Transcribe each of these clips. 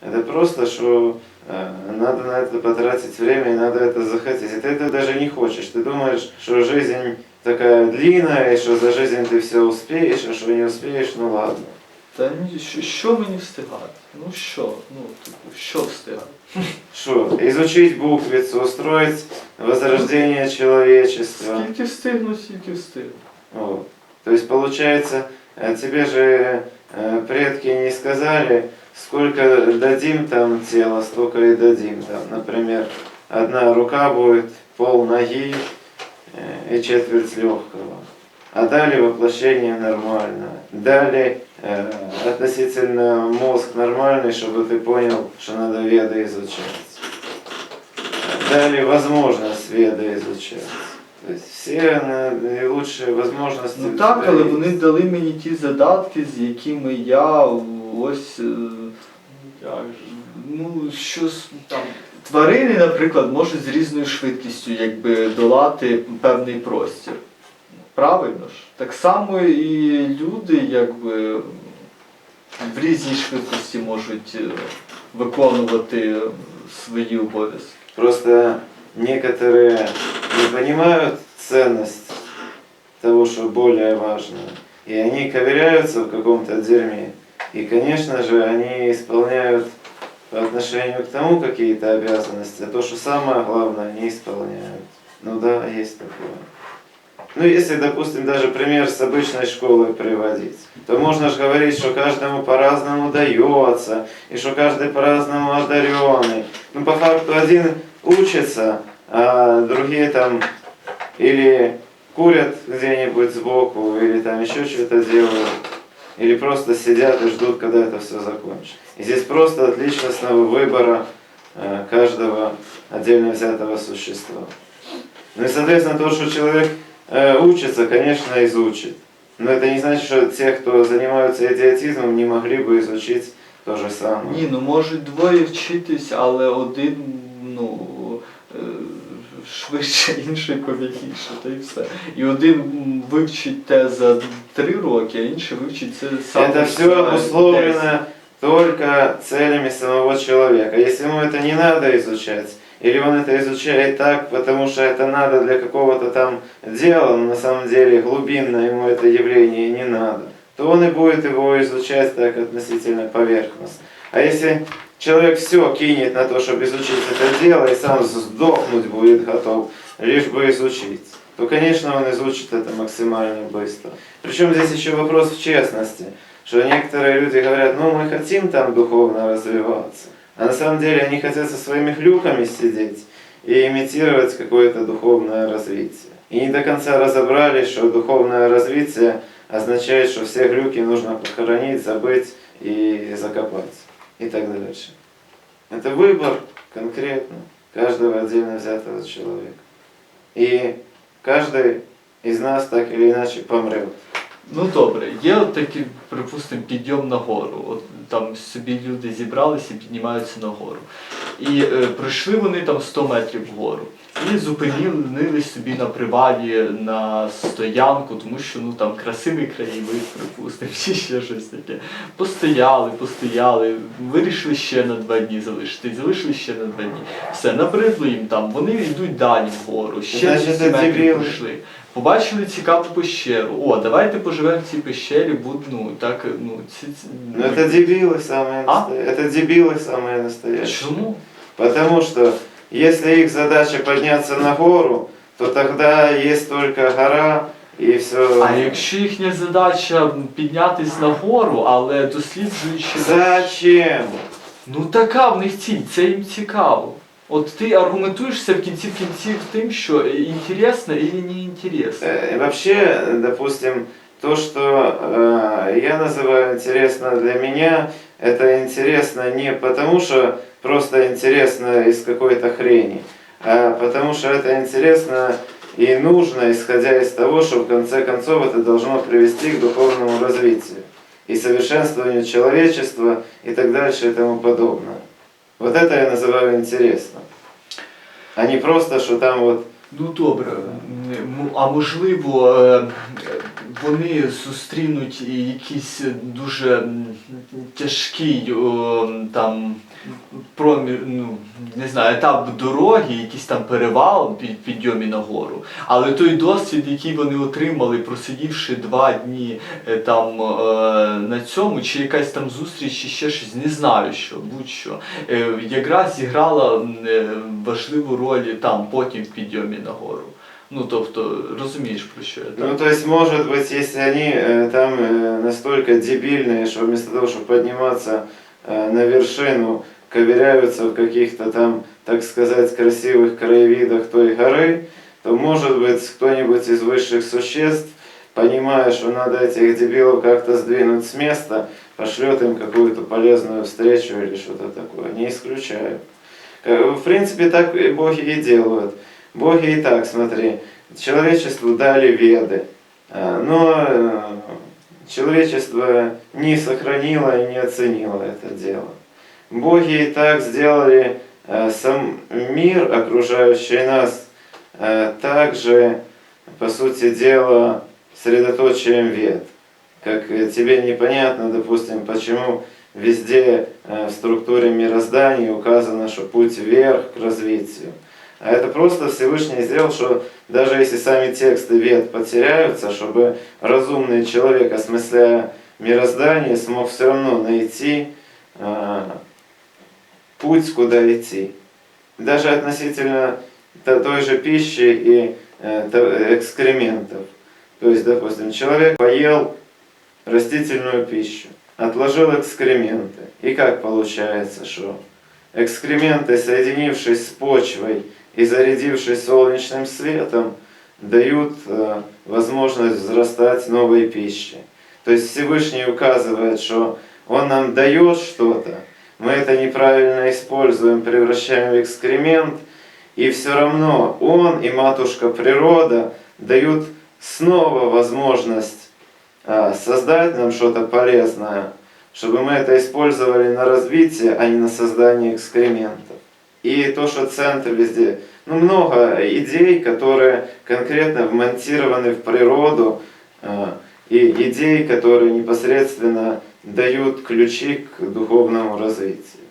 Это просто, что э, надо на это потратить время и надо это захотеть. И ты это даже не хочешь. Ты думаешь, что жизнь такая длинная, и что за жизнь ты все успеешь, а что не успеешь, ну ладно. Та ні, що, що мені встигати? Ну що? Ну, типу, що встигати? Что, изучить буквицу, устроить возрождение человечества. Скільки встигну, стільки встигну. Вот. То есть получается, э, тебе же э, предки не сказали, сколько дадим там тела, столько и дадим. Там, например, одна рука будет, пол ноги э, и четверть легкого. А дали воплощение нормальное. Дали э, относительно мозг нормальный, чтобы ты понял, что надо веды изучать. Дали возможность веды изучать. То есть все наилучшие возможности. Ну так, але вони дали мені ті задатки, з якими я ось. е, Як ну, щось там. Тварини, наприклад, можуть з різною швидкістю якби долати певний простір. Правильно ж? Так само і люди, якби в різній швидкості можуть е, виконувати свої обов'язки. Просто некоторые не понимают ценность того, что более важно. И они ковыряются в каком-то дерьме. И, конечно же, они исполняют по отношению к тому какие-то обязанности, а то, что самое главное, не исполняют. Ну да, есть такое. Ну, если, допустим, даже пример с обычной школы приводить, то можно же говорить, что каждому по-разному дается, и что каждый по-разному одаренный. Ну, по факту один учится, а другие там или курят где-нибудь сбоку, или там еще что-то делают, или просто сидят и ждут, когда это все закончится. И здесь просто от личностного выбора э, каждого отдельно взятого существа. Ну и, соответственно, то, что человек э, учится, конечно, изучит. Но это не значит, что те, кто занимаются идиотизмом, не могли бы изучить то же самое. Ні, ну можуть двоє вчитись, але один, ну, швидше, інший повільніше, та й все. І один м, вивчить те за три роки, а інший вивчить це сам. Это за все 10. обусловлено только целями самого человека. Если ему это не надо изучать, или он это изучает так, потому что это надо для какого-то там дела, но на самом деле глубинно ему это явление не надо, То он и будет его изучать так относительно поверхностно. А если человек все кинет на то, чтобы изучить это дело, и сам сдохнуть будет готов, лишь бы изучить, то, конечно, он изучит это максимально быстро. Причем здесь еще вопрос в честности, что некоторые люди говорят, ну мы хотим там духовно развиваться, а на самом деле они хотят со своими хлюками сидеть и имитировать какое-то духовное развитие. И не до конца разобрались, что духовное развитие означает, что все глюки нужно похоронить, забыть и закопать. И так дальше. Это выбор конкретно каждого отдельно взятого человека. И каждый из нас так или иначе помрет. Ну добре, є от такий, припустимо, підйом на гору. От там собі люди зібралися і піднімаються на гору. І е, пройшли вони там 100 метрів вгору. І зупинились собі на привалі на стоянку, тому що ну там красивий краєвид, припустимо, чи ще щось таке. Постояли, постояли, вирішили ще на два дні залишити, залишили ще на два дні. Все, набридло їм там, вони йдуть далі вгору, ще Значить, 200 це метрів дебіли. пройшли. Побачили цікаву пещеру. О, давайте поживемо в цій пещері, буд, ну так, ну ці, ці Но это дебилы самые А? настоящие. Это дебилы самые настоящие. чому? Потому что если их задача подняться на гору, то тогда есть только гора и все. А якщо їхня задача піднятись на гору, але досліджуючи. Зачем? Ну така в них ціль, це їм цікаво. От ти аргументуєшся в кінці кінців тим, що інтересно і не інтересно. Э, Вообще, допустим, то, что э, я называю интересно для меня, это интересно не потому, что просто интересно из какой-то хрени, а потому что это интересно и нужно, исходя из того, что в конце концов это должно привести к духовному развитию и совершенствованию человечества и так дальше и тому подобное. Вот это я называю интересно. А не просто, что там вот Ну добре, а можливо, вони зустрінуть якийсь дуже тяжкий о, там промір, ну, не знаю, етап дороги, якийсь там перевал під підйомі на гору. Але той досвід, який вони отримали, просидівши два дні е, там на цьому, чи якась там зустріч, чи ще щось, не знаю що, будь-що, е, якраз зіграла е, важливу роль там, потім в підйомі на гору. Ну, тобто, розумієш про що я так? Ну, то есть, может быть, если они э, там э, настолько дебильные, что вместо того, чтобы подниматься э, на вершину, ковыряются в каких-то там, так сказать, красивых краевидах той горы, то, может быть, кто-нибудь из высших существ, понимая, что надо этих дебилов как-то сдвинуть с места, пошлет им какую-то полезную встречу или что-то такое. Не исключаю. Э, В принципе, так и боги и делают. Боги и так, смотри, человечеству дали веды, а, но э, человечество не сохранило и не оценило это дело. Боги и так сделали э, сам мир, окружающий нас, э, также, по сути дела, средоточием вед. Как э, тебе непонятно, допустим, почему везде э, в структуре мироздания указано, что путь вверх к развитию. А это просто Всевышний сделал, что даже если сами тексты вед потеряются, чтобы разумный человек, осмысляя мироздание, смог все равно найти э, путь, куда идти. Даже относительно то- той же пищи и э, то- экскрементов. То есть, допустим, человек поел растительную пищу, отложил экскременты. И как получается, что экскременты, соединившись с почвой и зарядившись солнечным светом, дают э, возможность взрастать новой пищи. То есть Всевышний указывает, что Он нам дает что-то, мы это неправильно используем, превращаем в экскремент, и все равно Он и Матушка Природа дают снова возможность а, создать нам что-то полезное, чтобы мы это использовали на развитие, а не на создание экскрементов. И то, что центр везде, ну много идей, которые конкретно вмонтированы в природу, а, и идей, которые непосредственно дают ключи к духовному развитию.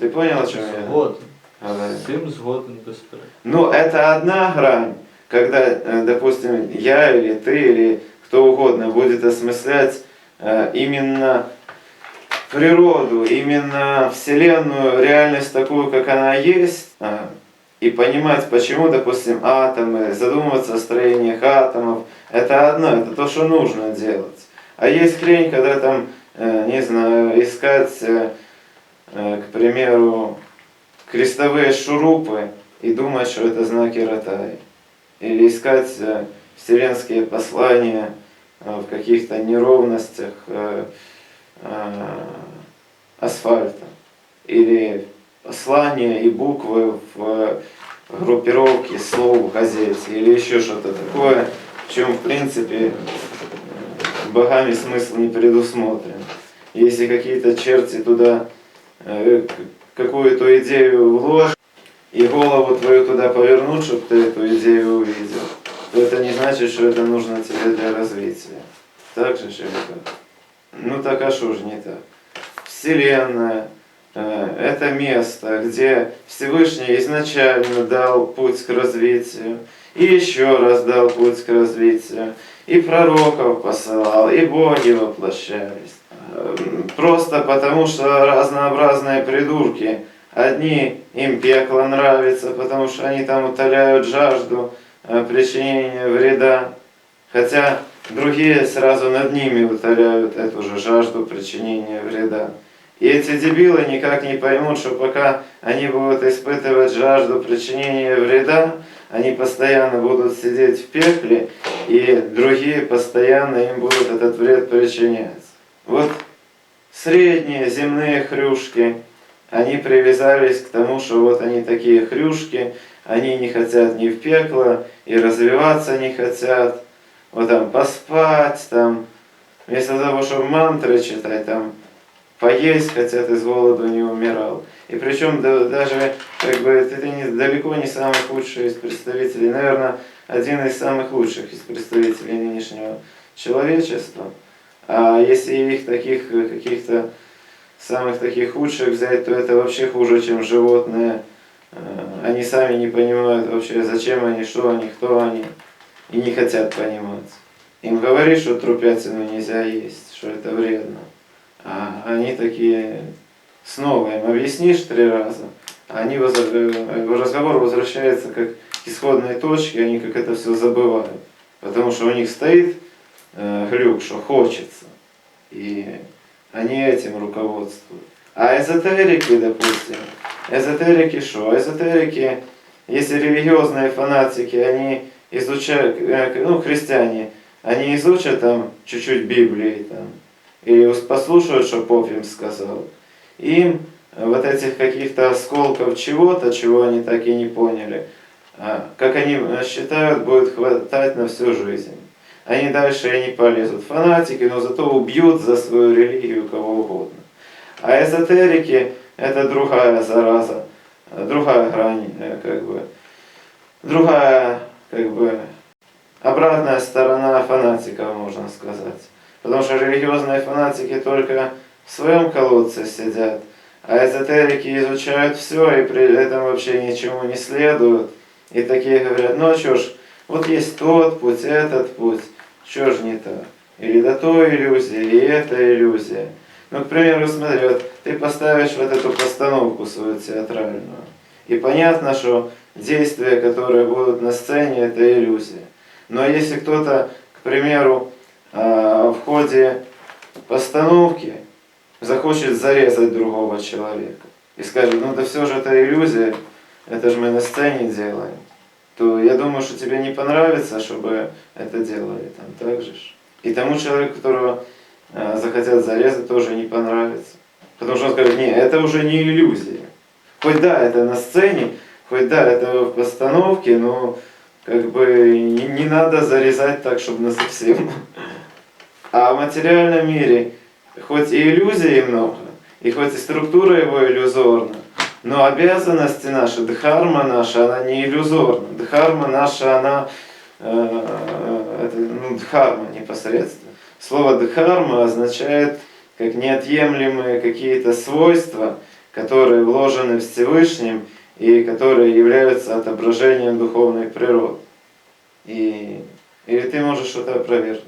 Ты понял, о чем я говорю? З цим згоден безперечно. Ну, это одна грань, когда, э, допустим, я или ты, или кто угодно будет осмыслять э, именно природу, именно Вселенную, реальность такую, как она есть, э, и понимать, почему, допустим, атомы, задумываться о строениях атомов, это одно, это то, что нужно делать. А есть хрень, когда там, э, не знаю, искать, э, э, к примеру, крестовые шурупы и думать, что это знаки Ротай. Или искать вселенские послания в каких-то неровностях асфальта. Или послания и буквы в э, группировке слов в газете. Или еще что-то такое, в чем, в принципе, богами смысл не предусмотрен. Если какие-то черти туда э, какую-то идею вложат, и голову твою туда повернут, чтобы ты эту идею увидел, то это не значит, что это нужно тебе для развития. Так же, как? Ну так а что же не так? Вселенная э, это место, где Всевышний изначально дал путь к развитию, и еще раз дал путь к развитию, и пророков посылал, и боги воплощались. Э, Просто потому, что разнообразные придурки, одни им пекло нравится, потому что они там утоляют жажду э, причинения вреда, хотя другие сразу над ними утоляют эту же жажду причинения вреда. И эти дебилы никак не поймут, что пока они будут испытывать жажду причинения вреда, они постоянно будут сидеть в пекле, и другие постоянно им будут этот вред причинять. Вот средние земные хрюшки, они привязались к тому, что вот они такие хрюшки, они не хотят ни в пекло, и развиваться не хотят, вот там поспать, там, вместо того, чтобы мантры читать, там, поесть хотят, из голоду не умирал. И причем да- даже, как бы, это не, далеко не самый худший из представителей, наверное, один из самых лучших из представителей нынешнего человечества. А если их таких каких-то самых таких худших взять, то это вообще хуже, чем животные. Э, Они сами не понимают вообще, зачем они, что они, кто они, и не хотят понимать. Им говоришь, что трупятину нельзя есть, что это вредно. А они такие, снова им объяснишь три раза, они возра- э, разговор возвращается как к исходной точке, они как это все забывают. Потому что у них стоит э, глюк, что хочется. И они этим руководствуют. А эзотерики, допустим, эзотерики что? Эзотерики, если религиозные фанатики, они изучают, э, ну, христиане, они изучат там чуть-чуть Библии там, ус- послушают, что поп им сказал. Им вот этих каких-то осколков чего-то, чего они так и не поняли, а, как они э, считают, будет хватать на всю жизнь. Они дальше и не полезут. Фанатики, но зато убьют за свою религию кого угодно. А эзотерики это другая зараза, э, другая грань, э, как бы, другая, как бы, обратная сторона фанатиков, можно сказать. Потому что религиозные фанатики только в своем колодце сидят, а эзотерики изучают все и при этом вообще ничему не следуют. И такие говорят, ну что ж, вот есть тот путь, этот путь, что ж не так? Или до той иллюзия, и эта иллюзия. Ну, к примеру, смотри, вот ты поставишь вот эту постановку свою театральную, и понятно, что действия, которые будут на сцене, это иллюзия. Но если кто-то, к примеру, в ходе постановки захочет зарезать другого человека и скажет, ну да все же это иллюзия, это же мы на сцене делаем, то я думаю, что тебе не понравится, чтобы это делали там так же. И тому человеку, которого э, захотят зарезать, тоже не понравится. Потому что он скажет, не, это уже не иллюзия. Хоть да, это на сцене, хоть да, это в постановке, но как бы не, не надо зарезать так, чтобы на совсем. А в материальном мире хоть и иллюзий много, и хоть и структура его иллюзорна, но обязанности наши, дхарма наша, она не иллюзорна. Дхарма наша, она э, это, ну, дхарма непосредственно. Слово дхарма означает как неотъемлемые какие-то свойства, которые вложены Всевышним и которые являются отображением духовной природы. И, или ты можешь что-то опровергнуть?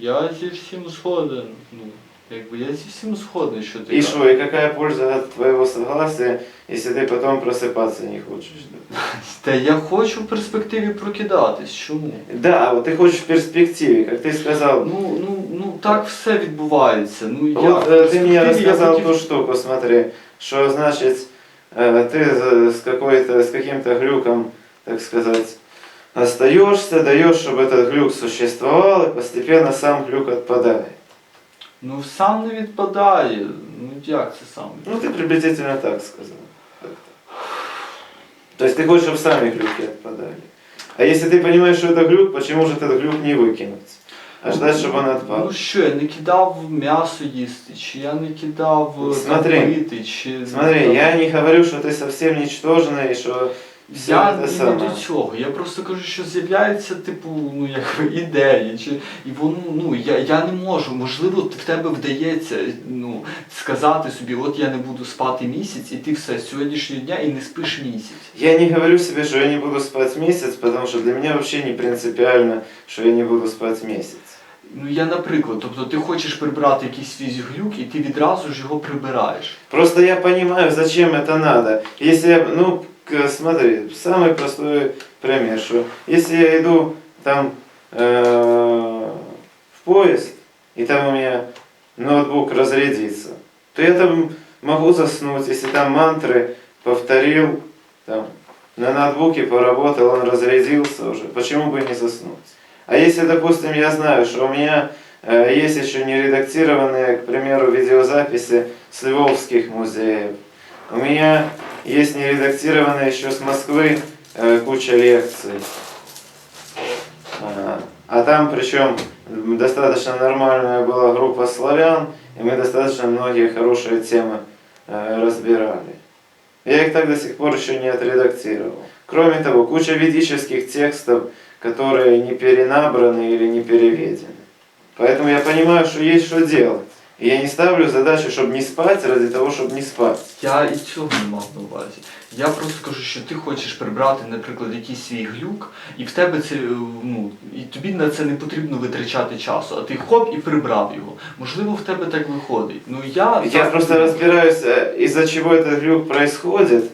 Ні, я зі всім згоден. Ну, якби я зі всім згоден, що ти И кажеш. что, и какая польза от твоего согласия, если ты потом просыпаться не хочешь? Та я хочу в перспективі прокидатись. Чому? Да, вот ты хочешь в перспективе, как ты сказал. Ну, ну, ну так все відбувається. Ну я Вот в э, ты мне перспективі я рассказал хотів- ту штуку, смотри, что значит э, ты за- с какой-то, с каким-то глюком, так сказать, остаешься, даешь, чтобы этот глюк существовал, и постепенно сам глюк отпадает. Ну сам не відпадає. Ну як це сам? Ну, ты приблизительно так сказал. Как-то. То есть ты хочешь, чтобы сами глюки отпадали. А если ты понимаешь, что это глюк, почему же этот глюк не выкинуть? А ждать, чтобы он отпал? Ну що, я не кидав м'ясо їсти, чи я не кидав е, Смотри, там, пити, чи Смотри, там, я не говорю, что ты совсем ничтожный, и что все Я не до цього. Я просто кажу, що з'являються, типу, ну як ідеї, чи і воно, ну я, я не можу. Можливо, в тебе вдається ну, сказати собі, от я не буду спати місяць, і ти все з сьогоднішнього дня і не спиш місяць. Я не говорю себе, что я не буду спать месяц, потому что для меня вообще не принципиально, что я не буду спать месяц. Ну я, наприклад, тобто ти хочеш прибрати якийсь свій глюк, і ти відразу ж його прибираєш. Просто я понимаю, зачем это надо. Если я, ну, смотри, самый простой пример, что если я иду там э, в поезд, и там у меня ноутбук разрядится, то я там могу заснуть, если там мантры повторил, там, на ноутбуке поработал, он разрядился уже, почему бы не заснуть? А если, допустим, я знаю, что у меня э, есть еще не редактированные, к примеру, видеозаписи с львовских музеев, у меня есть не редактированная еще с Москвы э, куча лекций. А, а там причем достаточно нормальная была группа славян, и мы достаточно многие хорошие темы э, разбирали. Я их так до сих пор еще не отредактировал. Кроме того, куча ведических текстов, которые не перенабраны или не переведены. Поэтому я понимаю, что есть что делать. И я не ставлю задачу, чтобы не спать ради того, чтобы не спать. Я і цього не мав на увазі. Я просто кажу, що ти хочеш прибрати, наприклад, якийсь свій глюк, і в тебе це е, ну і тобі на це не потрібно витрачати часу, а ти хоп і прибрав його. Можливо, в тебе так виходить. Ну я Я так- просто разбираюсь, э, из-за чего этот глюк происходит.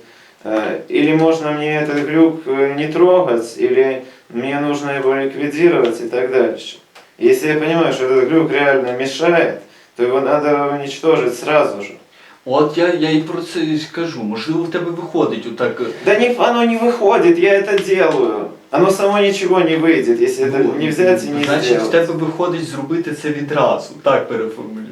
э, Или можно мне этот глюк э, не трогать, или мне нужно его ликвидировать и так дальше. Если я понимаю, что этот глюк реально мешает, то его надо уничтожить сразу же. От я, я і про це і кажу. Можливо, в тебе виходить отак. е, Да не, оно не выходит, я это делаю. Оно само ничего не выйдет, если это ну, не взять и не Значить, в сделать. тебе виходить зробити це відразу. Так переформулюю.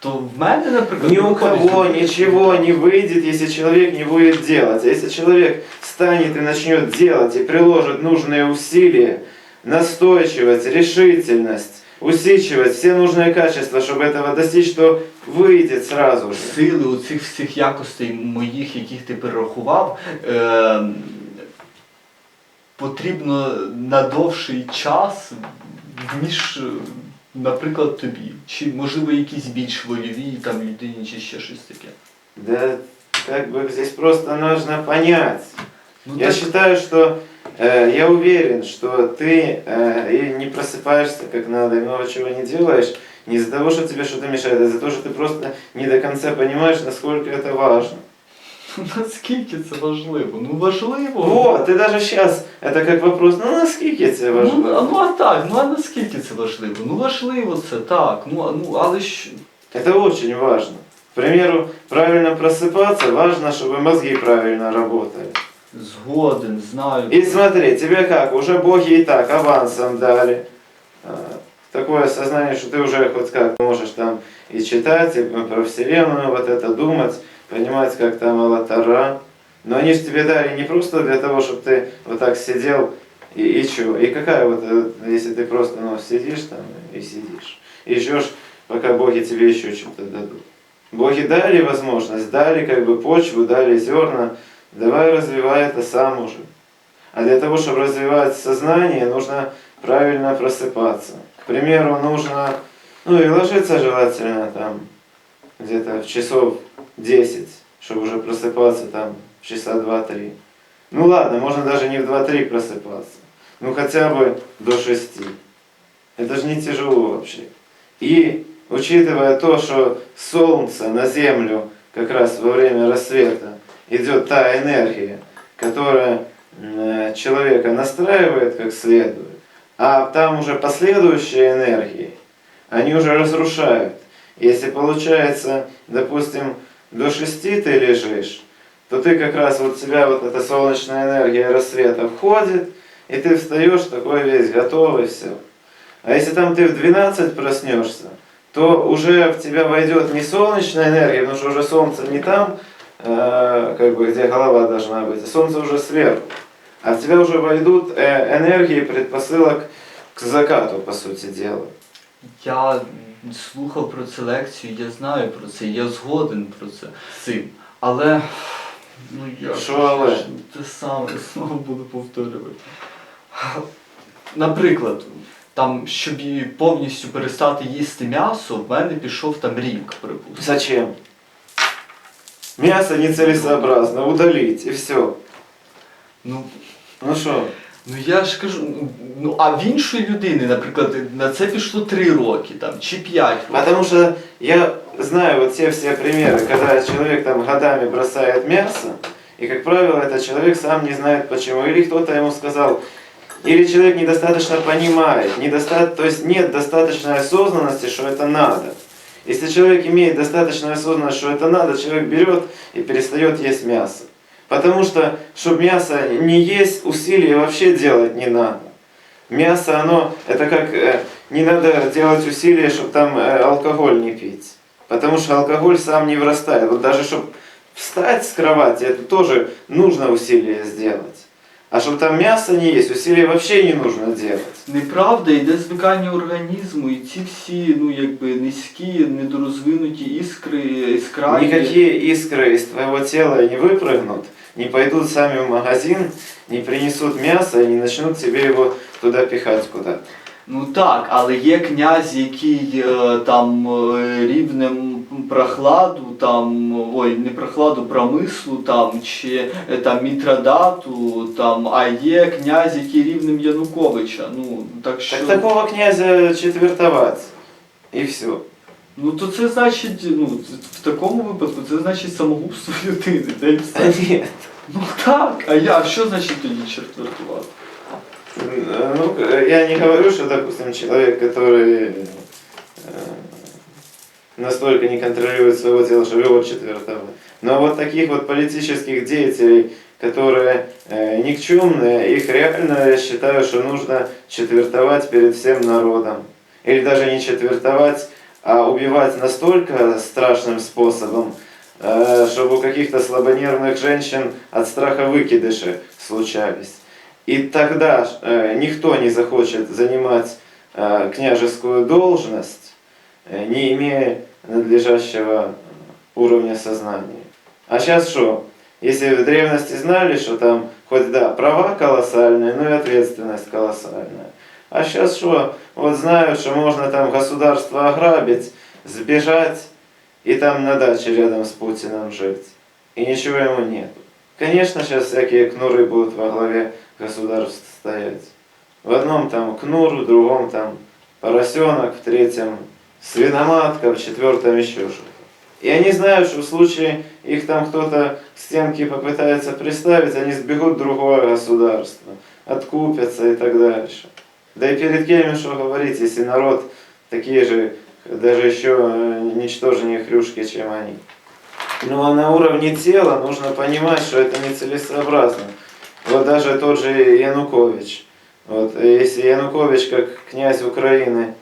То в мене, наприклад, Ни у виходить кого зробити ничего не выйдет, если человек не будет делать. А если человек станет и начнет делать, и приложит нужные усилия, настойчивость, решительность, усидчивость, все нужные качества, чтобы этого достичь, то выйдет сразу же. сили у цих всіх якостей моїх, яких ти перерахував, е, потрібно на довший час, ніж, е, наприклад, тобі. Чи можливо якісь більш вольові там людині, чи ще щось таке. Да, как бы здесь просто нужно понять. Ну, Я так, считаю, что э, я уверен, что ты э, не просыпаешься как надо, и много чего не делаешь, не из-за того, что тебе что-то мешает, а из-за того, что ты просто не до конца понимаешь, насколько это важно. наскільки це важливо? Ну важливо. Вот, ты даже сейчас, это как вопрос, ну насколько тебе Ну, а, важно? ну а так, ну а наскільки це важливо? Ну важливо це так. Ну, а- ну але ж Это очень важно. К примеру, правильно просыпаться, важно, чтобы мозги правильно работали. Згоден, знаю. И смотри, тебе как, уже боги и так авансом дали. А, Такое сознание, что ты уже хоть как можешь там и читать, и про вселенную вот это думать, понимать, как там Алатара. Но они же тебе дали не просто для того, чтобы ты вот так сидел и, и чё. И какая вот, э, если ты просто ну, сидишь там и сидишь, и ждешь, пока боги тебе еще что-то дадут. Боги дали возможность, дали как бы почву, дали зерна, давай развивай это сам уже. А для того, чтобы развивать сознание, нужно правильно просыпаться. К примеру, нужно, ну и ложиться желательно там где-то в часов 10, чтобы уже просыпаться там в часа 2-3. Ну ладно, можно даже не в 2-3 просыпаться, ну хотя бы до 6. Это же не тяжело вообще. И учитывая то, что солнце на землю как раз во время рассвета идет та энергия, которая э, человека настраивает как следует, а там уже последующие энергии, они уже разрушают. Если получается, допустим, до 6 ты лежишь, то ты как раз вот тебя вот эта солнечная энергия рассвета входит, и ты встаешь такой весь готовый, все. А если там ты в 12 проснешься, то уже в тебя войдет не солнечная энергия, потому что уже солнце не там, э, как бы, где голова должна быть, а солнце уже сверху. А в тебя уже войдут э, энергии предпосылок к закату, по сути дела. Я м, слухав про цю лекцію, я знаю про це, я згоден про це з цим. Але ну я Що але? ж те саме знову буду повторювати. Наприклад, там, щоб і повністю перестати їсти м'ясо, в мене пішов там рік, припустимо. Зачем? Мясо нецелесообразно, удалить, и все. Ну, Ну что? ну я ж кажу, ну, ну а в іншої людини, наприклад, на це пішло 3 роки там, чи 5 років. Потому что я знаю вот те все примеры, когда человек там годами бросает мясо, и, как правило, этот человек сам не знает почему. Или кто-то ему сказал, или человек недостаточно понимает, недоста... то есть нет достаточной осознанности, что это надо. Если человек имеет достаточную осознанность, что это надо, человек берет и перестает есть мясо. Потому что, чтобы мясо не есть, усилия вообще делать не надо. Мясо, оно, это как, э, не надо делать усилия, чтобы там э, алкоголь не пить. Потому что алкоголь сам не вырастает. Вот даже чтобы встать с кровати, это тоже нужно усилие сделать. А чтобы там мясо не есть, усилия вообще не нужно делать. Неправда, йде звикання організму, і ці всі, ну якби низькі, недорозвинуті іскри, іскра. Никакие искры из твоего тела не выпрыгнут, не пойдут сами в магазин, не принесут мясо и не начнут тебе его туда пихать куда-то. Ну так, але є князь, який е, там е, рівнем прохладу, там, ой, не прохладу, промислу, там, чи е, там Мітродату, там, а є князь, який рівнем Януковича. Ну, так що. Так такого князя четвертовать. И все. Ну то це значить, ну, в такому випадку це значить самогубство людини, та й все. Нет. Ну так, а я, а що значить тоді четвертувати? Ну, я не говорю, что, допустим, человек, который э, настолько не контролирует своего тела, что его четвертого. Но вот таких вот политических деятелей, которые э, никчемные, их реально, я считаю, что нужно четвертовать перед всем народом. Или даже не четвертовать, а убивать настолько страшным способом, э, чтобы у каких-то слабонервных женщин от страха выкидыши случались. И тогда э, никто не захочет занимать э, княжескую должность, не имея надлежащего уровня сознания. А сейчас что? Если в древности знали, что там хоть да, права колоссальные, но и ответственность колоссальная. А сейчас что? Вот знают, что можно там государство ограбить, сбежать и там на даче рядом с Путиным жить. И ничего ему нет. Конечно, сейчас всякие кнуры будут во главе государств стоять. В одном там кнур, в другом там поросенок, в третьем свиноматка, в четвертом еще что-то. И они знают, что в случае их там кто-то к стенке попытается приставить, они сбегут в другое государство, откупятся и так дальше. Да и перед кем что говорить, если народ такие же, даже еще э, ничтожнее хрюшки, чем они. Ну а на уровне тела нужно понимать, что это нецелесообразно. Вот даже тот же Янукович. Вот, если Янукович как князь Украины